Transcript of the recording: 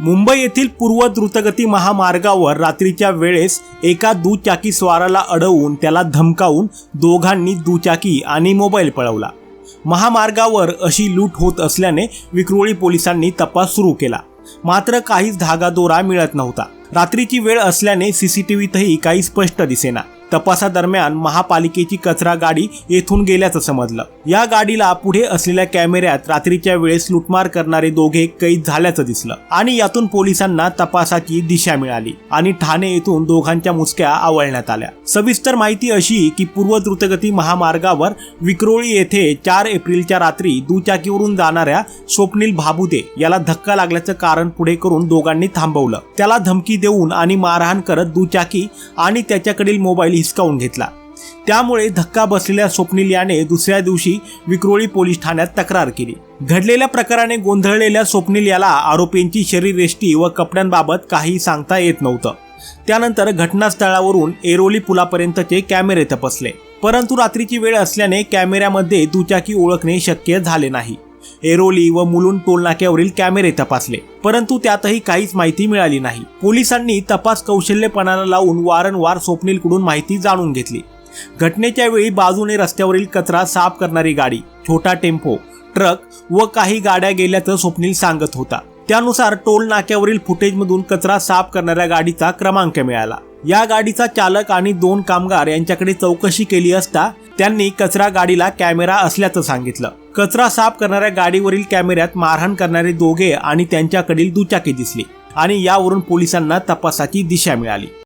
मुंबई येथील पूर्व द्रुतगती महामार्गावर रात्रीच्या वेळेस एका दुचाकी स्वाराला अडवून त्याला धमकावून दोघांनी दुचाकी आणि मोबाईल पळवला. महामार्गावर अशी लूट होत असल्याने विक्रोळी पोलिसांनी तपास सुरू केला. मात्र काहीच धागादोरा मिळत नव्हता. रात्रीची वेळ असल्याने सीसीटीव्हीतही काही स्पष्ट दिसेना. तपासादरम्यान महापालिकेची कचरा गाडी येथून गेल्याचं समजलं. या गाडीला पुढे असलेल्या कॅमेऱ्यात रात्रीच्या वेळेस लुटमार करणारे दोघे कैद झाल्याचं दिसलं आणि यातून पोलिसांना तपासाची दिशा मिळाली आणि ठाणे येथून दोघांच्या मुसक्या आवळण्यात आल्या. सविस्तर माहिती अशी की पूर्व द्रुतगती महामार्गावर विक्रोळी येथे चार एप्रिलच्या रात्री दुचाकीवरून जाणाऱ्या स्वप्नील भाबुदे याला धक्का लागल्याचं कारण पुढे करून दोघांनी थांबवलं. त्याला धमकी देऊन आणि मारहाण करत दुचाकी आणि त्याच्याकडील मोबाईल हिसकावून घेतला. त्यामुळे धक्का बसलेल्या स्वप्नील याने दुसऱ्या दिवशी विक्रोळी पोलीस ठाण्यात तक्रार केली. घडलेल्या प्रकाराने गोंधळलेल्या स्वप्नील याला आरोपींची शरीरयष्टी व कपड्यांबाबत काही सांगता येत नव्हतं. त्यानंतर घटनास्थळावरून एरोली पुलापर्यंतचे कॅमेरे तपासले. परंतु रात्रीची वेळ असल्याने कॅमेऱ्यामध्ये दुचाकी ओळखणे शक्य झाले नाही. एरोली व मुलुंड टोलनाक्यावरील कॅमेरे तपासले. परंतु त्यातही काहीच माहिती मिळाली नाही. पोलिसांनी तपास कौशल्यपणाला लावून वारंवार स्वप्नीलकडून माहिती जाणून घेतली. घटनेच्या वेळी बाजूने रस्त्यावरील कचरा साफ करणारी गाडी छोटा टेम्पो ट्रक व काही गाड्या गेल्याचं स्वप्नील सांगत होता. त्यानुसार टोल नाक्यावरील फुटेजमधून कचरा साफ करणाऱ्या गाडीचा क्रमांक मिळाला. या गाडीचा चालक आणि दोन कामगार यांच्याकडे चौकशी केली असता त्यांनी कचरा गाडीला कॅमेरा असल्याचं सांगितलं. कचरा साफ करणाऱ्या गाडीवरील कॅमेऱ्यात मारहाण करणारे दोघे आणि त्यांच्याकडील दुचाकी दिसली आणि यावरून पोलिसांना तपासाची दिशा मिळाली.